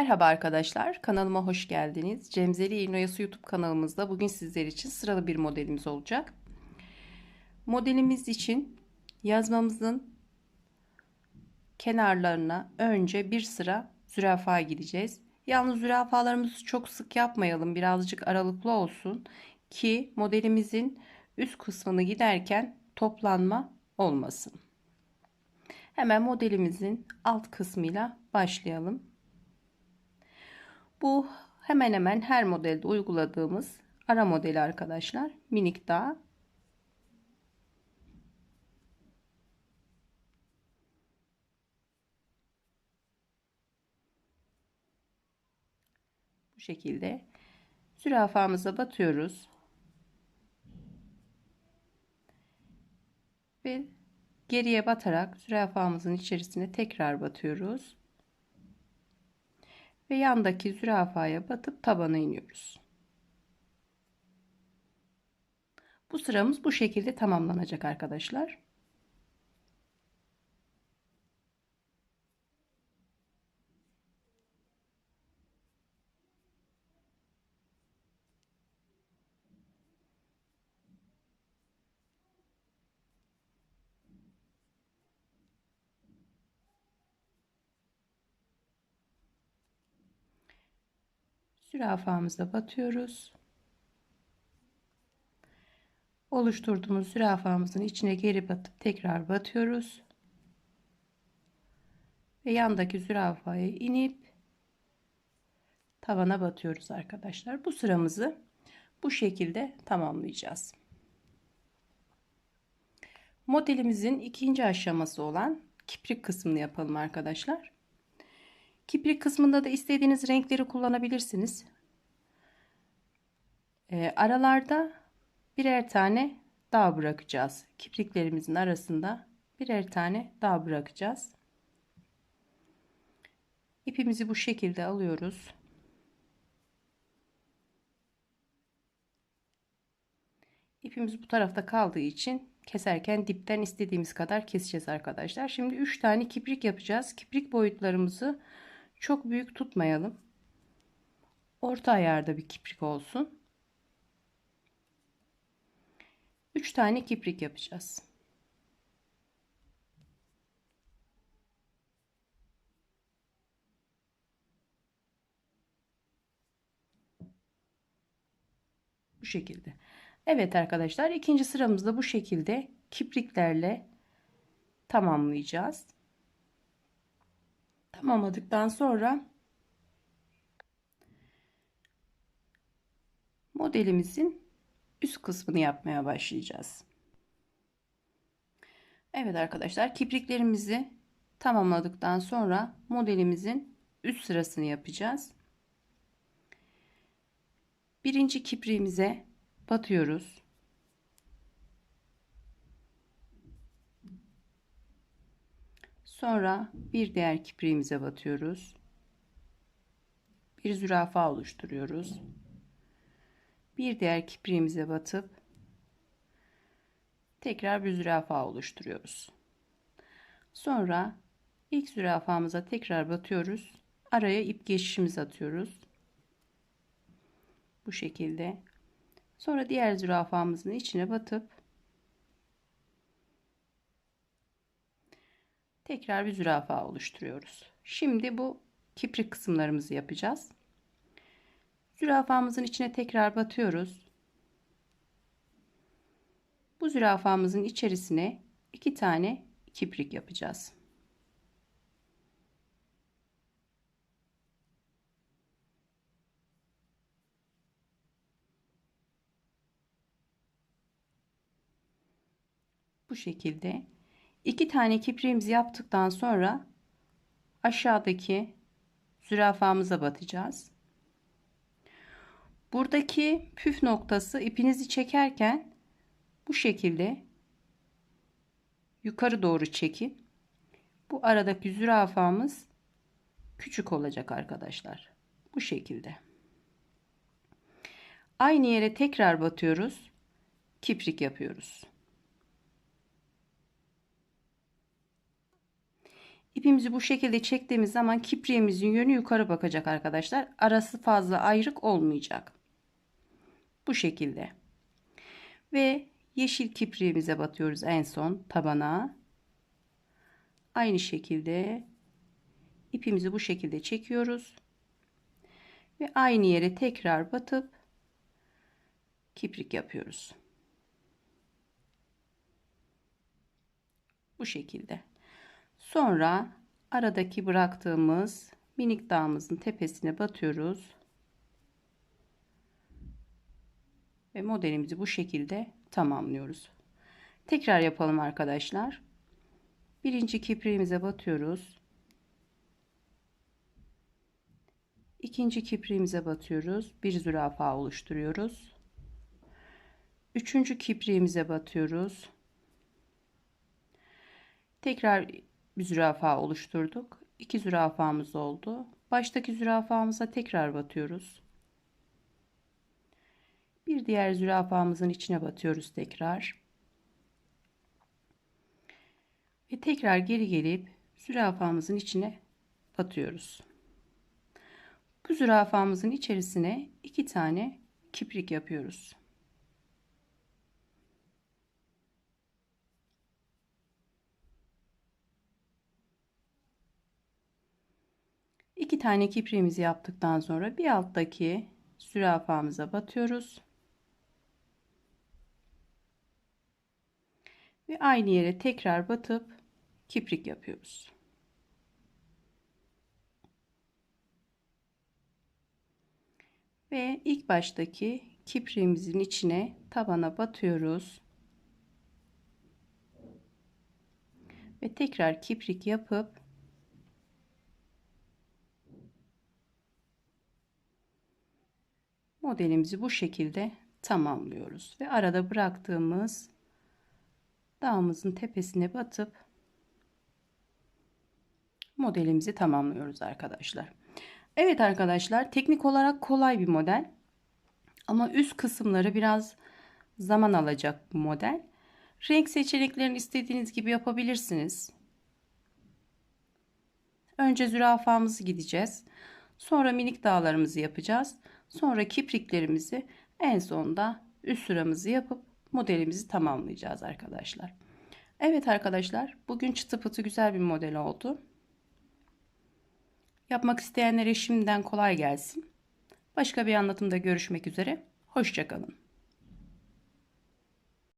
Merhaba arkadaşlar, kanalıma hoş geldiniz. Cemzeli İğnoyası YouTube kanalımızda bugün sizler için sıralı bir modelimiz olacak. Modelimiz için yazmamızın kenarlarına önce bir sıra zürafa gideceğiz. Yalnız zürafalarımızı çok sık yapmayalım, birazcık aralıklı olsun ki modelimizin üst kısmını giderken toplanma olmasın. Hemen modelimizin alt kısmıyla başlayalım. Bu hemen hemen her modelde uyguladığımız ara modeli arkadaşlar. Minik daha. Bu şekilde zürafamıza batıyoruz. Ve geriye batarak zürafamızın içerisine tekrar batıyoruz ve yandaki zürafaya batıp tabana iniyoruz. Bu sıramız bu şekilde tamamlanacak arkadaşlar. Zürafamıza batıyoruz. Oluşturduğumuz zürafamızın içine geri batıp tekrar batıyoruz. Ve yandaki zürafaya inip tavana batıyoruz arkadaşlar. Bu sıramızı bu şekilde tamamlayacağız. Modelimizin ikinci aşaması olan kiprik kısmını yapalım arkadaşlar. Kiprik kısmında da istediğiniz renkleri kullanabilirsiniz. E, aralarda birer tane dağ bırakacağız. Kipriklerimizin arasında birer tane dağ bırakacağız. İpimizi bu şekilde alıyoruz. İpimiz bu tarafta kaldığı için keserken dipten istediğimiz kadar keseceğiz arkadaşlar. Şimdi 3 tane kiprik yapacağız. Kiprik boyutlarımızı çok büyük tutmayalım. Orta ayarda bir kiprik olsun. 3 tane kiprik yapacağız. Bu şekilde. Evet arkadaşlar ikinci sıramızda bu şekilde kipriklerle tamamlayacağız tamamladıktan sonra modelimizin üst kısmını yapmaya başlayacağız. Evet arkadaşlar kipriklerimizi tamamladıktan sonra modelimizin üst sırasını yapacağız. Birinci kipriğimize batıyoruz. Sonra bir diğer kipriğimize batıyoruz. Bir zürafa oluşturuyoruz. Bir diğer kipriğimize batıp tekrar bir zürafa oluşturuyoruz. Sonra ilk zürafamıza tekrar batıyoruz. Araya ip geçişimizi atıyoruz. Bu şekilde. Sonra diğer zürafamızın içine batıp tekrar bir zürafa oluşturuyoruz. Şimdi bu kiprik kısımlarımızı yapacağız. Zürafamızın içine tekrar batıyoruz. Bu zürafamızın içerisine iki tane kiprik yapacağız. Bu şekilde iki tane kipriğimizi yaptıktan sonra aşağıdaki zürafamıza batacağız. Buradaki püf noktası ipinizi çekerken bu şekilde yukarı doğru çekin. Bu aradaki zürafamız küçük olacak arkadaşlar. Bu şekilde. Aynı yere tekrar batıyoruz. Kiprik yapıyoruz. İpimizi bu şekilde çektiğimiz zaman kipriğimizin yönü yukarı bakacak arkadaşlar. Arası fazla ayrık olmayacak. Bu şekilde. Ve yeşil kipriğimize batıyoruz en son tabana. Aynı şekilde ipimizi bu şekilde çekiyoruz. Ve aynı yere tekrar batıp kiprik yapıyoruz. Bu şekilde. Sonra aradaki bıraktığımız minik dağımızın tepesine batıyoruz. Ve modelimizi bu şekilde tamamlıyoruz. Tekrar yapalım arkadaşlar. Birinci kipriğimize batıyoruz. İkinci kipriğimize batıyoruz. Bir zürafa oluşturuyoruz. Üçüncü kipriğimize batıyoruz. Tekrar bir zürafa oluşturduk. İki zürafamız oldu. Baştaki zürafamıza tekrar batıyoruz. Bir diğer zürafamızın içine batıyoruz tekrar. Ve tekrar geri gelip zürafamızın içine batıyoruz. Bu zürafamızın içerisine iki tane kiprik yapıyoruz. İki tane kipriğimizi yaptıktan sonra bir alttaki zürafamıza batıyoruz. Ve aynı yere tekrar batıp kiprik yapıyoruz. Ve ilk baştaki kipriğimizin içine tabana batıyoruz. Ve tekrar kiprik yapıp modelimizi bu şekilde tamamlıyoruz ve arada bıraktığımız dağımızın tepesine batıp modelimizi tamamlıyoruz arkadaşlar. Evet arkadaşlar teknik olarak kolay bir model ama üst kısımları biraz zaman alacak bu model. Renk seçeneklerini istediğiniz gibi yapabilirsiniz. Önce zürafamızı gideceğiz. Sonra minik dağlarımızı yapacağız. Sonra kipriklerimizi en sonda üst sıramızı yapıp modelimizi tamamlayacağız arkadaşlar. Evet arkadaşlar bugün çıtı pıtı güzel bir model oldu. Yapmak isteyenlere şimdiden kolay gelsin. Başka bir anlatımda görüşmek üzere. Hoşçakalın.